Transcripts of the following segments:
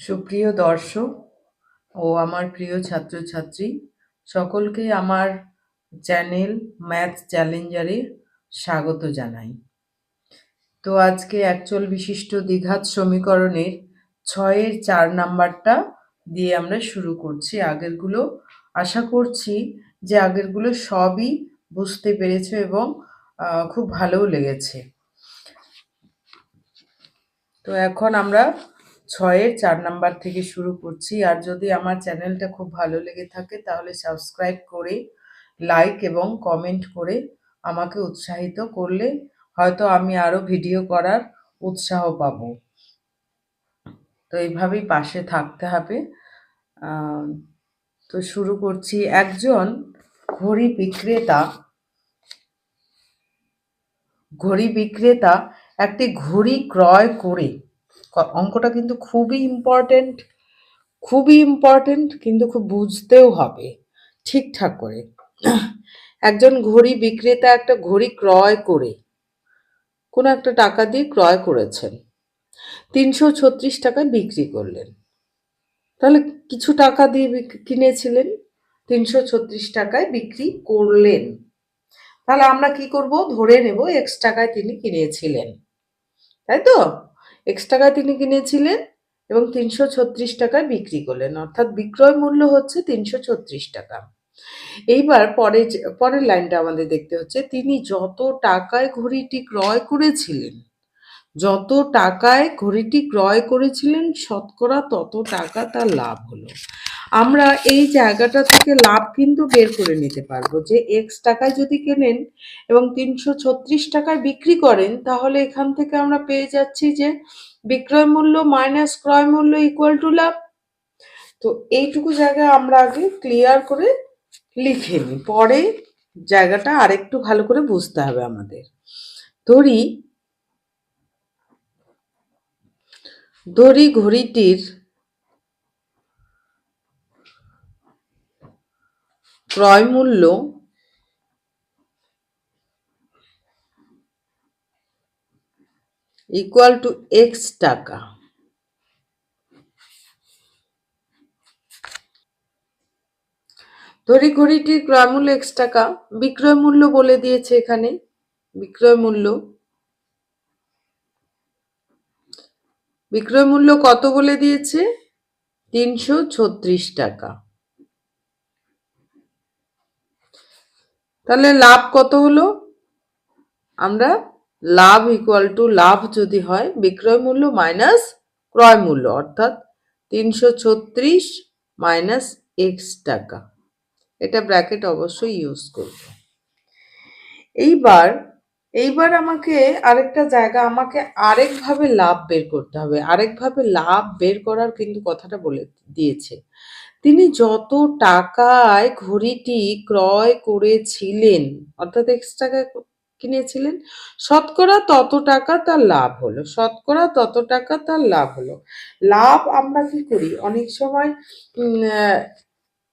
সুপ্রিয় দর্শক ও আমার প্রিয় ছাত্রছাত্রী, সকলকে আমার চ্যানেল ম্যাথ চ্যালেঞ্জারে স্বাগত জানাই। তো আজকে অ্যাকচুয়াল বিশিষ্ট দ্বিঘাত সমীকরণের ছয়ের চার নাম্বারটা দিয়ে আমরা শুরু করছি আগেরগুলো। আশা করছি যে আগেরগুলো সবই বুঝতে পেরেছ এবং খুব ভালোও লেগেছে। তো এখন আমরা ছয়ের চার নাম্বার থেকে শুরু করছি। আর যদি আমার চ্যানেলটা খুব ভালো লেগে থাকে, তাহলে সাবস্ক্রাইব করে, লাইক এবং কমেন্ট করে আমাকে উৎসাহিত করলে হয়তো আমি আরও ভিডিও করার উৎসাহ পাবো। তো এইভাবেই পাশে থাকতে হবে। তো শুরু করছি। একজন ঘড়ি বিক্রেতা ঘড়ি বিক্রেতা একটি ঘড়ি ক্রয় করে অঙ্কটা কিন্তু খুবই ইম্পর্টেন্ট খুবই ইম্পর্টেন্ট কিন্তু খুব বুঝতেও হবে, ঠিকঠাক করে। একজন ঘড়ি বিক্রেতা একটা ঘড়ি ক্রয় করে, কোনো একটা টাকা দিয়ে ক্রয় করেছেন, তিনশো ছত্রিশ টাকায় বিক্রি করলেন। তাহলে কিছু টাকা দিয়ে কিনেছিলেন, তিনশো ছত্রিশ টাকায় বিক্রি করলেন। তাহলে আমরা কি করব? ধরে নেব এক্স টাকায় তিনি কিনেছিলেন। তাই তো? এক্স টাকা তিনি কিনেছিলেন এবং তিনশো ছত্রিশ টাকায় বিক্রি করলেন। অর্থাৎ বিক্রয় মূল্য হচ্ছে তিনশো ছত্রিশ টাকা। এইবার পরে পরের লাইনটা আমাদের দেখতে হচ্ছে, তিনি যত টাকায় ঘড়িটি ক্রয় করেছিলেন, যত টাকায় ঘড়িটি ক্রয় করেছিলেন, শতকরা তত টাকা তার লাভ হলো। আমরা এই জায়গাটা থেকে লাভ কিন্তু বের করে নিতে পারব। যে এক্স টাকায় যদি কেনেন এবং তিনশো ছত্রিশ টাকায় বিক্রি করেন, তাহলে এখান থেকে আমরা পেয়ে যাচ্ছি যে বিক্রয় মূল্য মাইনাস ক্রয় মূল্য ইকুয়াল টু লাভ। তো এইটুকু জায়গা আমরা আগে ক্লিয়ার করে লিখে নিই। পরে জায়গাটা আরেকটু ভালো করে বুঝতে হবে আমাদের। ধরি ধরি ঘড়িটির ক্রয় মূল্য ইকুয়াল টু এক্স টাকা। ধরি ঘড়িটির ক্রয় মূল্য এক্স টাকা। বিক্রয় মূল্য বলে দিয়েছে এখানে। বিক্রয় মূল্য। বিক্রয় মূল্য কত বলে দিয়েছে? তিনশো ছত্রিশ টাকা। তাহলে লাভ কত হলো? আমরা লাভ ইকুয়াল টু লাভ যদি হয়, বিক্রয় মূল্য মাইনাস ক্রয় মূল্য, অর্থাৎ তিনশো ছত্রিশ মাইনাস এক্স টাকা। এটা ব্র্যাকেট অবশ্যই ইউজ করব। এইবার এইবার আমাকে আরেকটা জায়গা, আমাকে আরেকভাবে লাভ বের করতে হবে। আরেকভাবে লাভ বের করার কিন্তু কথাটা বলে দিয়েছে। তিনি যত টাকায় ঘড়িটি ক্রয় করেছিলেন, অর্থাৎ এক্স টাকায় কিনেছিলেন, শতকরা তত টাকা তার লাভ হলো, শতকরা তত টাকা তার লাভ হলো। লাভ আমরা কি করি? অনেক সময়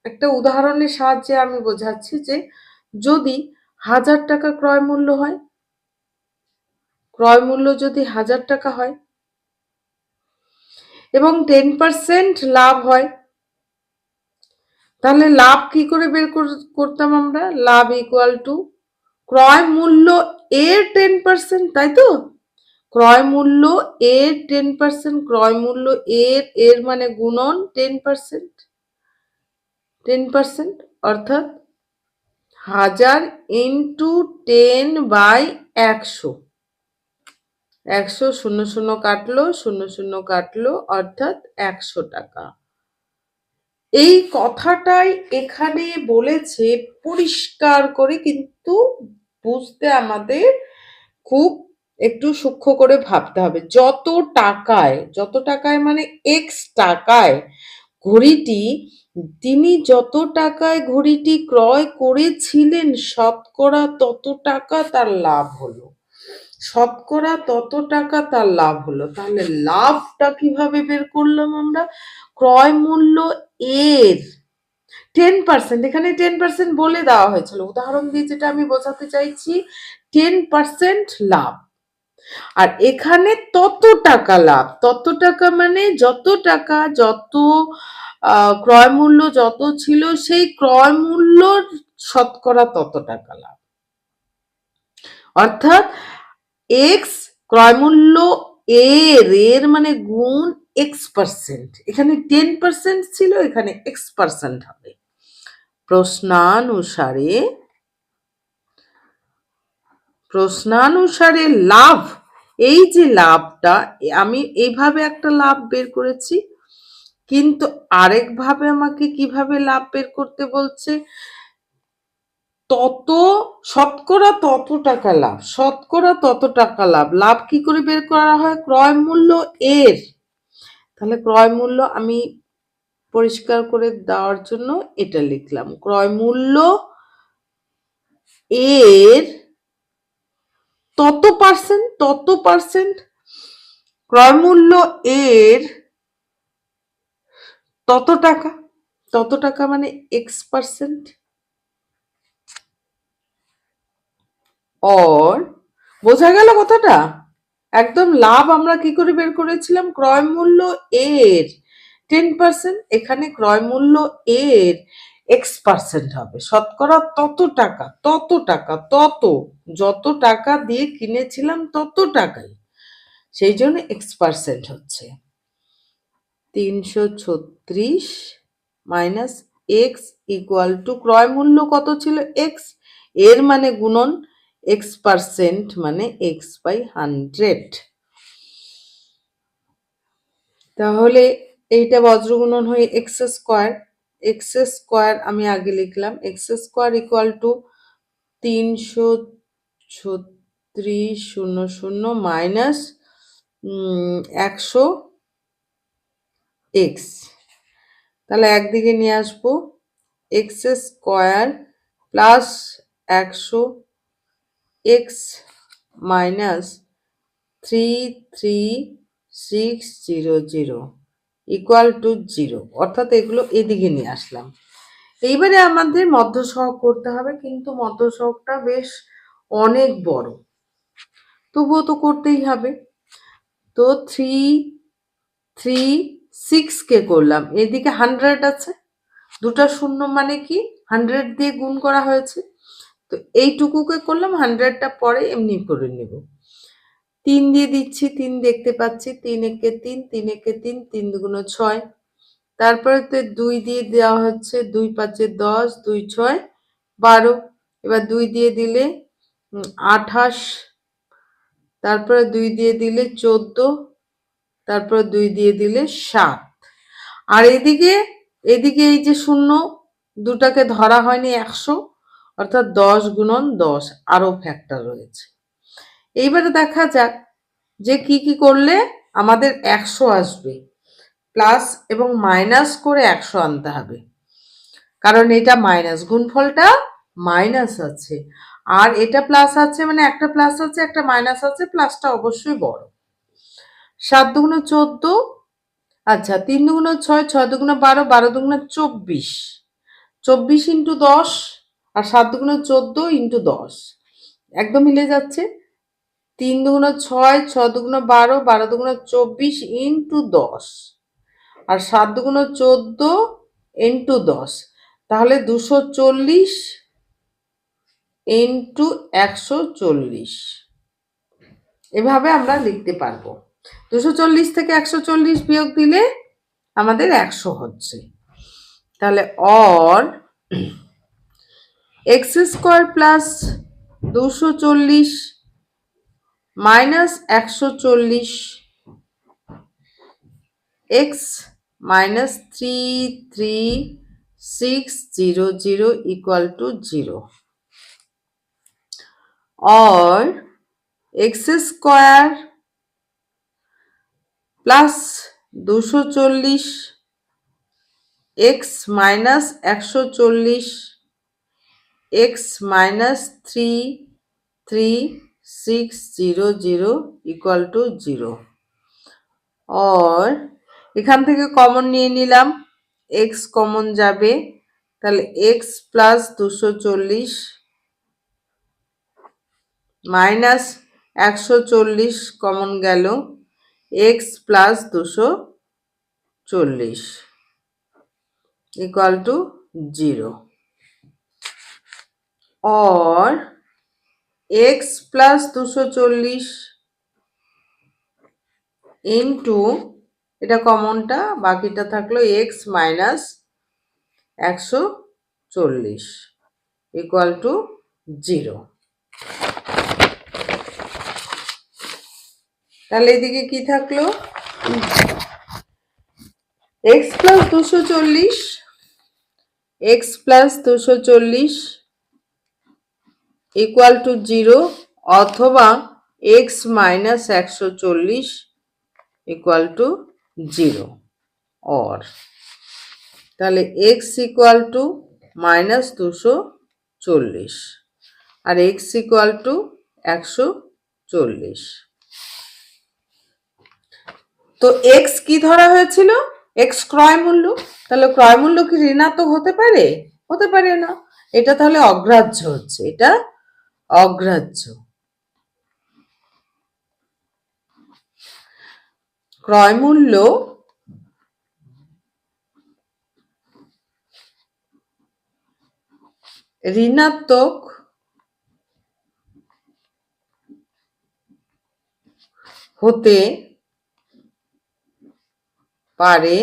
একটা উদাহরণের সাহায্যে আমি বোঝাচ্ছি যে যদি হাজার টাকা ক্রয় মূল্য হয় ক্রয় মূল্য যদি হাজার টাকা হয় এবং টেন পার্সেন্ট লাভ হয়, তাহলে লাভ কি করে বের কর- করতাম আমরা? লাভ ইকুয়াল টু ক্রয় মূল্য এর টেন পার্সেন্ট তাই তো? ক্রয় মূল্য এর টেন পার্সেন্ট ক্রয় মূল্য এর এর মানে গুণন টেন পার্সেন্ট টেন পার্সেন্ট অর্থাৎ হাজার ইন্টু টেন বাই একশো। একশো শূন্য শূন্য কাটলো, শূন্য শূন্য কাটলো, অর্থাৎ একশো টাকা। এই কথাটাই এখানে বলেছে পরিষ্কার করে কিন্তু বুঝতে আমাদের খুব একটু সূক্ষ্ম করে ভাবতে হবে। যত টাকায় যত টাকায় মানে এক্স টাকায় ঘড়িটি, তিনি যত টাকায় ঘড়িটি ক্রয় করেছিলেন, শতকরা তত টাকা তার লাভ হলো। শতকরা তত টাকা তার লাভ হলো। তাহলে লাভটা কীভাবে বের করলাম আমরা? ক্রয় মূল্য এর টেন পার্সেন্ট এখানে টেন পার্সেন্ট বলে দেওয়া হয়েছিল। উদাহরণ দিয়ে যেটা আমি বোঝাতে চাইছি টেন পার্সেন্ট লাভ। আর এখানে তত টাকা লাভ। তত টাকা মানে যত টাকা, যত ক্রয় মূল্য যত ছিল, সেই ক্রয় মূল্য শতকরা তত টাকা লাভ। অর্থাৎ এক্স ক্রয় মূল্য এর এর মানে গুণ এক্স পার্সেন্ট এখানে টেন পার্সেন্ট ছিল, এখানে এক্স পার্সেন্ট হবে। প্রশ্নানুসারে প্রশ্নানুসারে লাভ, এই যে লাভটা, আমি এইভাবে একটা লাভ বের করেছি, কিন্তু আরেকভাবে আমাকে কীভাবে লাভ বের করতে বলছে? তত, শতকরা তত টাকা লাভ, শতকরা তত টাকা লাভ। লাভ কি করে বের করা হয়? ক্রয় মূল্য এর। তাহলে ক্রয় মূল্য আমি পরিষ্কার করে দেওয়ার জন্য এটা লিখলাম। ক্রয় মূল্য এর তত পার্সেন্ট তত পার্সেন্ট ক্রয় মূল্য এর তত টাকা। তত টাকা মানে এক্স পার্সেন্ট অর বোঝা গেল কথাটা। একদম লাভ আমরা কি করে বের করেছিলাম? ক্রয় মূল্য এর টেন পার্সেন্ট এখানে ক্রয় মূল্য এর এক্স পার্সেন্ট হবে। শতকরা তত টাকা তত টাকা, তত, যত টাকা দিয়ে কিনেছিলাম তত টাকাই। সেই জন্য এক্স পার্সেন্ট হচ্ছে। তিনশো ছত্রিশ মাইনাস এক্স ইকুয়াল টু ক্রয় মূল্য কত ছিল? এক্সের মানে গুণন এক্স পার্সেন্ট মানে এক্স বাই হান্ড্রেড তাহলে এইটা বজ্রগুণন হয়ে এক্স স্কোয়ার এক্স স্কোয়ার আমি আগে লিখলাম এক্স স্কোয়ার ইকুয়াল টু তিনশো ছত্রিশ শূন্য শূন্য মাইনাস একশো এক্স তাহলে একদিকে নিয়ে আসব এক্স স্কোয়ার প্লাস একশো X minus three three six zero zero equal to zero অর্থাৎ এগুলো এদিকে নিয়ে আসলাম। এইবারে আমাদের মধ্যসহগ করতে হবে, কিন্তু মধ্যসহগটা বেশ অনেক বড়। তবুও তো করতেই হবে। তো থ্রি থ্রি সিক্স কে করলাম। এদিকে হান্ড্রেড আছে। দুটা শূন্য মানে কি? হান্ড্রেড দিয়ে গুণ করা হয়েছে। তো এইটুকুকে করলাম হান্ড্রেডটা পরে এমনি করে নেব। তিন দিয়ে দিচ্ছি, তিন দেখতে পাচ্ছি, তিন একে তিন তিন একে তিন তিন দুগুণ ছয়। তারপরে তো দুই দিয়ে দেওয়া হচ্ছে, দুই পাঁচে দশ, দুই ছয়, বারো। এবার দুই দিয়ে দিলে আঠাশ। তারপরে দুই দিয়ে দিলে চোদ্দ। তারপরে দুই দিয়ে দিলে সাত। আর এদিকে এদিকে এই যে শূন্য, দুটাকে ধরা হয়নি একশো। অর্থাৎ দশ গুণন দশ আরও ফ্যাক্টর রয়েছে। এইবারে দেখা যাক যে কি কি করলে আমাদের একশো আসবে, প্লাস এবং মাইনাস করে একশো আনতে হবে। কারণ এটা মাইনাস গুণফলটা মাইনাস আছে, আর এটা প্লাস আছে মানে একটা প্লাস আছে, একটা মাইনাস আছে, প্লাসটা অবশ্যই বড়। সাত দুগুণ চোদ্দ আচ্ছা তিন দুগুণ ছয় ছয় দুগুণ বারো বারো দুগুণ চব্বিশ। চব্বিশ ইন্টু দশ আর সাত দুগুণ চোদ্দ ইন্টু দশ। একদম মিলে যাচ্ছে। তিন দুগুণ ছয় ছয় দুগুণ বারো বারো দুগুণ চব্বিশ ইন্টু দশ। আর সাত দুগুণ চোদ্দ ইন্টু দশ। তাহলে দুশো চল্লিশ ইন্টু একশো চল্লিশ। এভাবে আমরা লিখতে পারব। দুশো চল্লিশ থেকে একশো চল্লিশ বিয়োগ দিলে আমাদের একশো হচ্ছে। তাহলে অর এক্স স্কোয়ার প্লাস দুশো চল্লিশ মাইনাস একশো চল্লিশ X minus three three six zero zero equal to zero. or X square plus দুশো চল্লিশ এক্স মাইনাস একশো চল্লিশ X minus three three six zero zero equal to zero or এখান থেকে কমন নিয়ে নিলাম এক্স কমন যাবে, তাহলে এক্স প্লাস দুশো চল্লিশ মাইনাস একশো চল্লিশ কমন গেল এক্স প্লাস দুশো চল্লিশ equal to zero or X plus দুশো চল্লিশ ইন্টু এটা কমনটা বাকিটা থাকল এক্স মাইনাস একশো চল্লিশ ইকুয়াল টু জিরো তাহলে এদিকে কি থাকল? এক্স প্লাস দুশো চল্লিশ এক্স প্লাস দুশো চল্লিশ ইকুয়াল টু জিরো অথবা এক্স মাইনাস একশো চল্লিশ ইকুয়াল টু জিরো অর তাহলে এক্স ইকুয়াল টু মাইনাস দুশো চল্লিশ আর এক্স ইকুয়াল টু একশো চল্লিশ। তো এক্স কি ধরা হয়েছিল? এক্স ক্রয় মূল্য। তাহলে ক্রয় মূল্য কি ঋণাত্মক হতে পারে? হতে পারে না। এটা তাহলে অগ্রাহ্য হচ্ছে। এটা অগ্রাহ্য। ক্রয় মূল্য ঋণাত্মক হতে পারে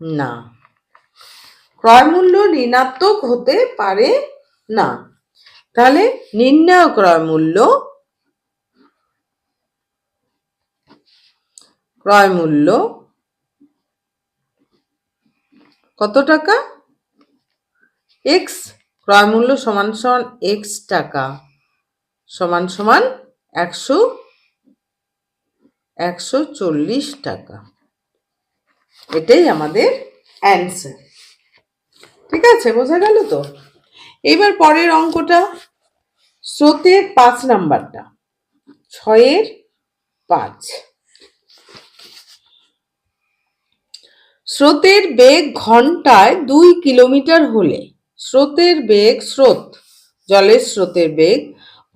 না। ক্রয় মূল্য ঋণাত্মক হতে পারে না। তাহলে নির্ণয় ক্রয় মূল্য ক্রয় মূল্য কত টাকা? এক্স ক্রয় মূল্য সমান সমান এক্স টাকা সমান সমান একশো একশো চল্লিশ টাকা। এটাই আমাদের অ্যান্সার ঠিক আছে, বোঝা গেল তো? এবার পরের অঙ্কটা স্রোতের পাঁচ নাম্বারটা, ছয়ের পাঁচ। স্রোতের বেগ ঘন্টায় দুই কিলোমিটার হলে, স্রোতের বেগ স্রোত, জলের স্রোতের বেগ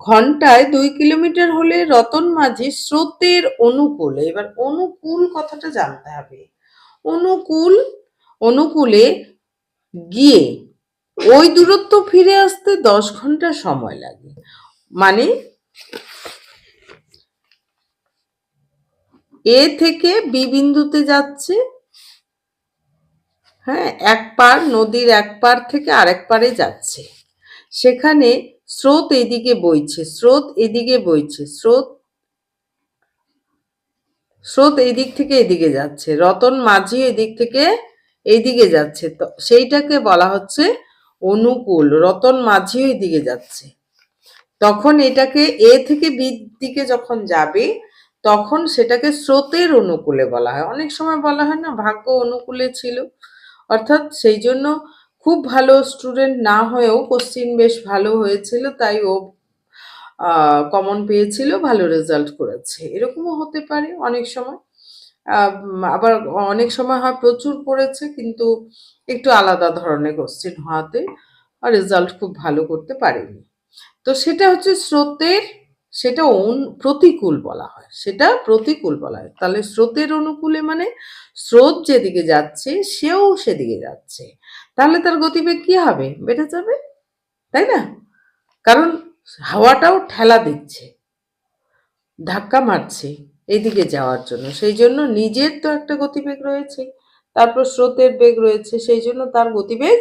ঘন্টায় দুই কিলোমিটার হলে রতন মাঝি স্রোতের অনুকূলে, এবার অনুকূল কথাটা জানতে হবে। অনুকূল, অনুকূলে গিয়ে ওই দূরত্ব ফিরে আসতে দশ ঘণ্টা সময় লাগে। মানে এ থেকে বি বিন্দুতে যাচ্ছে। হ্যাঁ এক পার নদীর এক পার থেকে আরেক পারে যাচ্ছে। সেখানে স্রোত এদিকে বইছে, স্রোত এদিকে বইছে, স্রোত স্রোত এই দিক থেকে এদিকে যাচ্ছে, রতন মাঝি এদিক থেকে এইদিকে যাচ্ছে। তো সেইটাকে বলা হচ্ছে অনুকূল, রতন মাঝিও দিকে যাচ্ছে। তখন এটাকে এ থেকে বি দিকে যখন যাবে, তখন সেটাকে স্রোতের অনুকূলে বলা হয়। অনেক সময় বলা হয় না, ভাগ্য অনুকূলে ছিল। অর্থাৎ সেই জন্য খুব ভালো স্টুডেন্ট না হয়েও কোশ্চিন বেশ ভালো হয়েছিল, তাই ও কমন পেয়েছিল, ভালো রেজাল্ট করেছে। এরকমও হতে পারে অনেক সময়। আবার অনেক সময় হয় প্রচুর পড়েছে, কিন্তু একটু আলাদা ধরনের কোশ্চেন হওয়াতে রেজাল্ট খুব ভালো করতে পারেনি। তো সেটা হচ্ছে স্রোতের, সেটা প্রতিকূল বলা হয়, সেটা প্রতিকূল বলা হয়। তাহলে স্রোতের অনুকূলে মানে স্রোত যেদিকে যাচ্ছে, সেও সেদিকে যাচ্ছে। তাহলে তার গতিবেগ কি হবে? বেড়ে যাবে, তাই না? কারণ হাওয়াটাও ঠেলা দিচ্ছে, ধাক্কা মারছে। এইদিকে যাওয়ার জন্য। সেই জন্য নিজের তো একটা গতিবেগ রয়েছে, তারপর স্রোতের বেগ রয়েছে, সেই জন্য তার গতিবেগ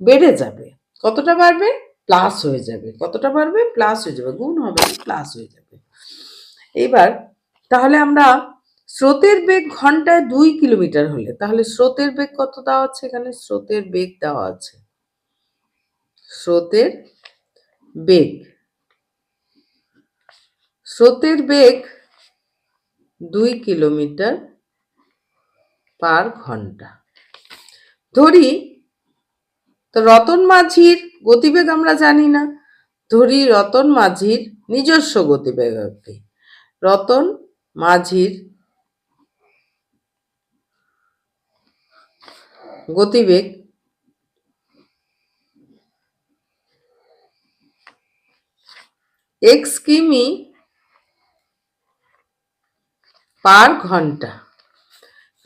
বেড়ে যাবে। কতটা বাড়বে? প্লাস হয়ে যাবে। কতটা বাড়বে? প্লাস হয়ে যাবে। গুণ হবে প্লাস হয়ে যাবে। এবার তাহলে আমরা স্রোতের বেগ ঘন্টায় দুই কিলোমিটার হলে, তাহলে স্রোতের বেগ কত দেওয়া আছে এখানে? স্রোতের বেগ দেওয়া আছে। স্রোতের বেগ। স্রোতের বেগ দুই কিলোমিটার পার ঘণ্টা। ধরি, তো রতন মাঝির গতিবেগ আমরা জানি না। ধরি, রতন মাঝির নিজস্ব গতিবেগ আপনি রতন মাঝির গতিবেগ এক্স কিমি পার ঘণ্টা।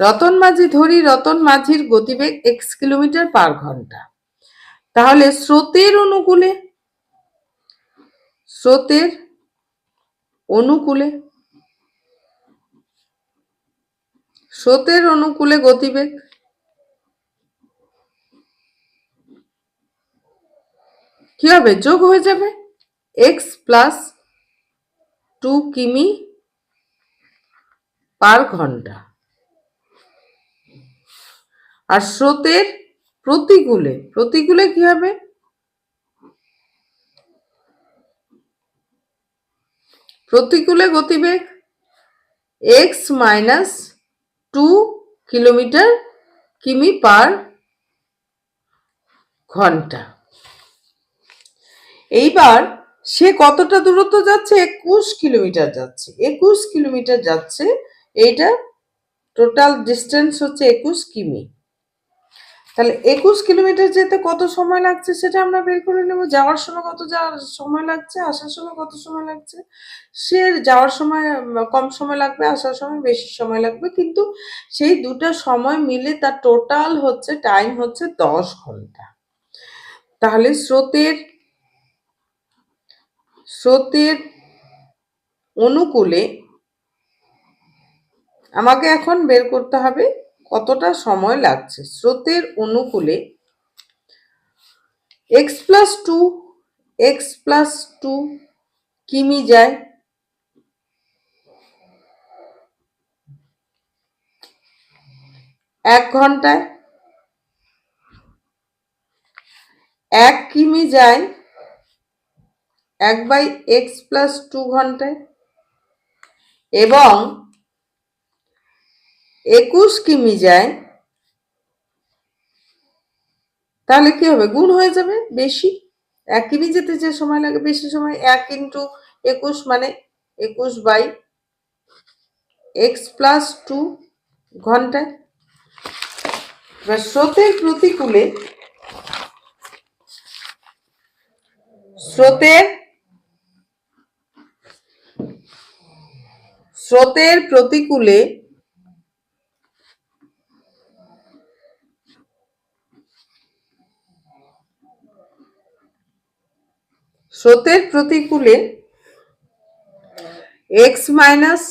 রতন মাঝি ধরি রতন মাঝির গতিবেগ এক্স কিলোমিটার পার ঘণ্টা। তাহলে স্রোতের অনুকূলে স্রোতের অনুকূলে স্রোতের অনুকূলে গতিবেগ কি হবে? যোগ হয়ে যাবে এক্স প্লাস টু কিমি পার ঘণ্টা। আর স্রোতের প্রতিকূলে প্রতিকূলে কি হবে? প্রতিকূলে গতিবেগ এক্স মাইনাস টু কিলোমিটার কিমি পার ঘণ্টা। এইবার সে কতটা দূরত্ব যাচ্ছে? একুশ কিলোমিটার যাচ্ছে। একুশ কিলোমিটার যাচ্ছে এইটা টোটাল ডিস্টেন্স হচ্ছে একুশ কিমি। তাহলে একুশ কিলোমিটার যেতে কত সময় লাগছে সেটা আমরা বের করে নেব। যাওয়ার সময় কত সময় লাগছে, আসার সময় কত সময় লাগছে, সে যাওয়ার সময়, কম সময় লাগবে, আসার সময় বেশি সময় লাগবে, কিন্তু সেই দুটো সময় মিলে তার টোটাল হচ্ছে টাইম হচ্ছে দশ ঘণ্টা। তাহলে স্রোতের স্রোতের অনুকূলে আমাকে এখন বের করতে হবে কতটা সময় লাগছে। স্রোতের অনুকূলে X plus two X plus two কিমি যায়? এক ঘন্টায় এক কিমি যায় এক বাই এক্স প্লাস টু ঘন্টায় এবং একুশ কিমি যায় তাহলে কি হবে? গুণ হয়ে যাবে বেশি। এক কিমি যেতে যে সময় লাগে বেশি সময়, এক ইন্টু একুশ মানে একুশ বাই এক্স প্লাস টু ঘন্টায়। এবার স্রোতের প্রতিকূলে স্রোতের স্রোতের প্রতিকূলে স্রোতের প্রতিকূলে এক্স মাইনাস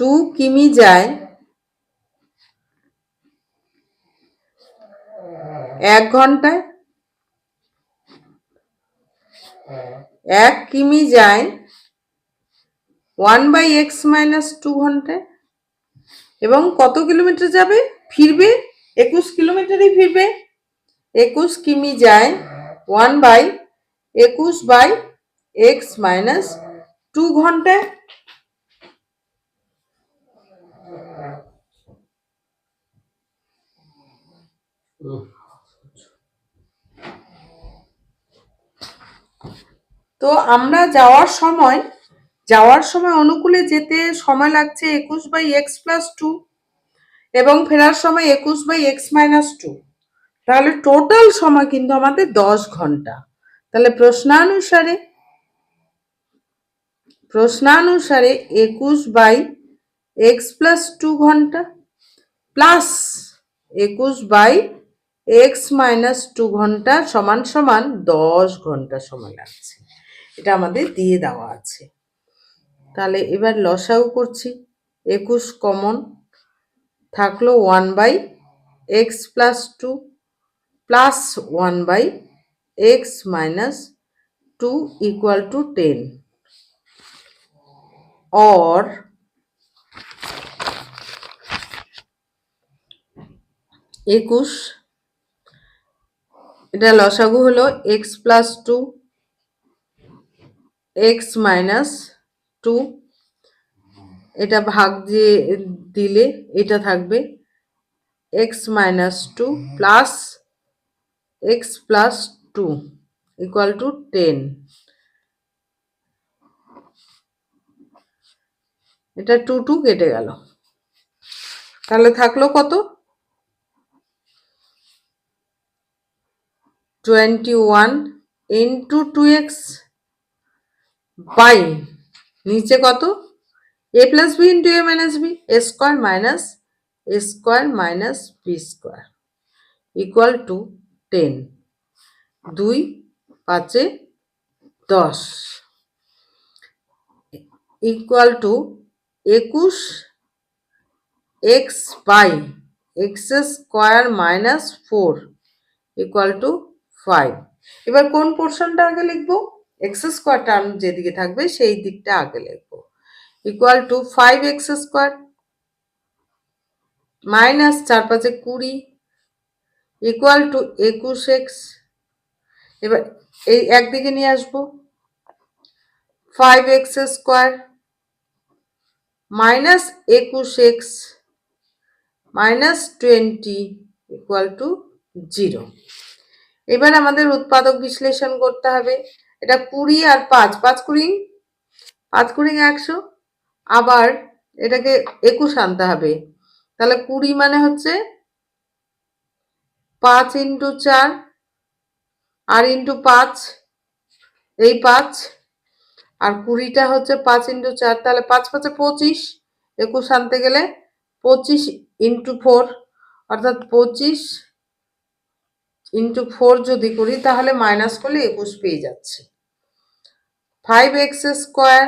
টু কিমি যায় এক ঘন্টায়। এক কিমি যায় one by X minus two ঘন্টায়। এবং কত কিলোমিটার যাবে? ফিরবে? একুশ কিলোমিটারই ফিরবে। একুশ কিমি যায় ওয়ান বাই একুশ বাই এক্স মাইনাস টু ঘন্টায় তো আমরা যাওয়ার সময় যাওয়ার সময় অনুকূলে যেতে সময় লাগছে একুশ বাই এক্স প্লাস টু এবং ফেরার সময় একুশ বাই এক্স মাইনাস টু। তাহলে টোটাল সময় কিন্তু আমাদের দশ ঘণ্টা। তাহলে প্রশ্নানুসারে প্রশ্নানুসারে একুশ বাই এক্স প্লাস টু ঘণ্টা প্লাস একুশ বাই এক্স মাইনাস টু ঘণ্টা সমান সমান দশ ঘণ্টা সময় লাগছে এটা আমাদের দিয়ে দেওয়া আছে। তাহলে এবার লসাও করছি। একুশ কমন থাকল one by X plus two plus one by X minus two equal to ten or একুশ, এটা লসাগু হলো X plus two X minus two এটা ভাগ দিয়ে দিলে এটা থাকবে X minus two plus X plus two equal to ten. এটা টু টু কেটে গেল। তাহলে থাকল কত? Twenty one into two X by নিচে কত? A plus B into A minus B, A square minus A square minus B square equal to ten. দুই, পাঁচে দশ। ইকুয়াল টু একুশ X by X square minus four equal to five এবার কোন পোর্শনটা আগে লিখব? এক্স স্কোয়ার টার্ম যেদিকে থাকবে সেই দিকটা আগে লিখব। Equal to five X square minus চার পাঁচে কুড়ি ইকুয়াল টু একুশ এক্স এবার এই একদিকে নিয়ে আসব। ফাইভ এক্স স্কোয়ার মাইনাস একুশ X minus twenty equal to zero এবার আমাদের উৎপাদক বিশ্লেষণ করতে হবে। এটা কুড়ি আর পাঁচ পাঁচ কুড়ি পাঁচ কুড়ি একশো। আবার এটাকে একুশ আনতে হবে। তাহলে কুড়ি মানে হচ্ছে পাঁচ ইন্টু চার আর ইন্টু পাঁচ, এই পাঁচ, আর কুড়িটা হচ্ছে পাঁচ ইন্টু চার, তাহলে পাঁচ পাঁচে পঁচিশ, একুশ আনতে গেলে পঁচিশ ইন্টু ফোর অর্থাৎ পঁচিশ ইন্টু ফোর যদি করি, তাহলে মাইনাস করলে একুশ পেয়ে যাচ্ছে। ফাইভ এক্স স্কোয়ার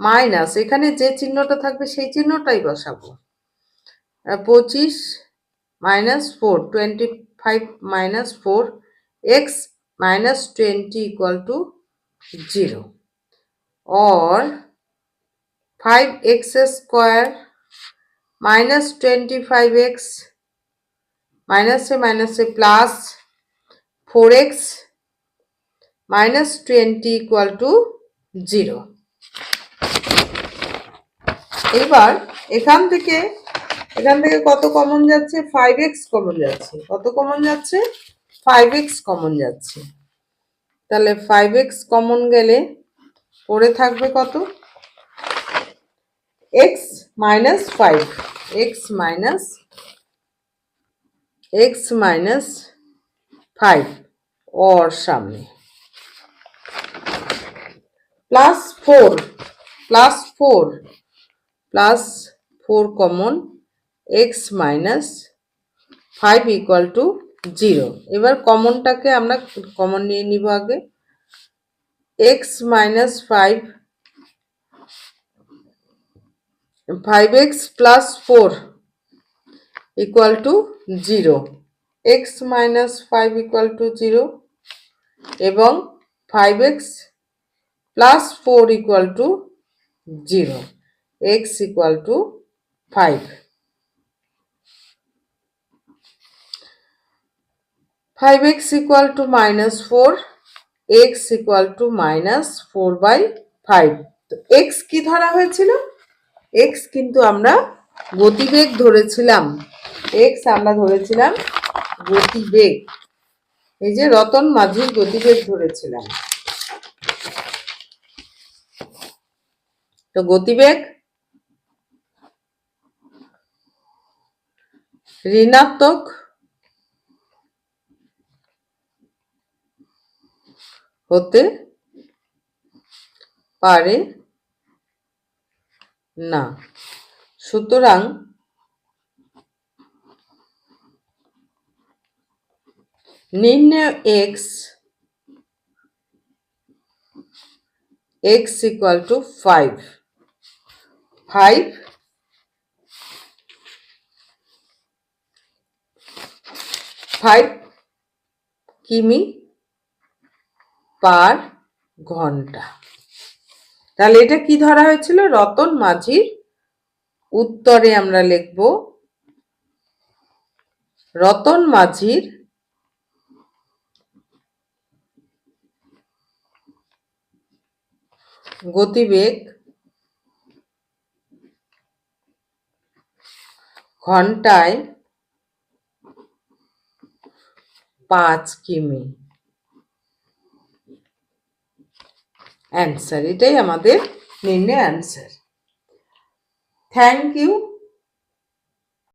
মাইনাস এখানে যে চিহ্নটা থাকবে সেই চিহ্নটাই বসাবো। পঁচিশ minus four twenty five minus four X minus twenty equal to zero or 5x square minus 25x minus a minus a plus 4x minus 20 equal to 0 এবার এখান থেকে এখান থেকে কত কমন যাচ্ছে? ফাইভ এক্স কমন যাচ্ছে। কত কমন যাচ্ছে? ফাইভ এক্স কমন যাচ্ছে। তাহলে ফাইভ এক্স কমন গেলে পড়ে থাকবে কত? X minus five X minus X minus five ওর সামনে। Plus four plus four plus four common X minus five equal to zero. এবার কমনটাকে আমরা কমন নিয়ে নিব আগে। X minus five five X plus four equal to zero X minus five equal to zero এবং five X plus four equal to zero X equal to five five X equal to minus four X equal to minus four by five তো x কি ধরা হয়েছিল? X কিন্তু আমরা গতিবেগ ধরেছিলাম। X আমরা ধরেছিলাম গতিবেগ। এই যে রতন মাঝির গতিবেগ ধরেছিলাম। তো গতিবেগ? ঋণাত্মক হতে পারে না। সুতরাং নির্ণয় X X equal to five five five কিমি পার ঘণ্টা। তাহলে এটা কি ধরা হয়েছিল? রতন মাঝির উত্তরে আমরা লিখব, রতন মাঝির গতিবেগ ঘন্টায় পাঁচ কিমি। অ্যান্সার এটাই আমাদের নির্ণয় অ্যান্সার থ্যাংক ইউ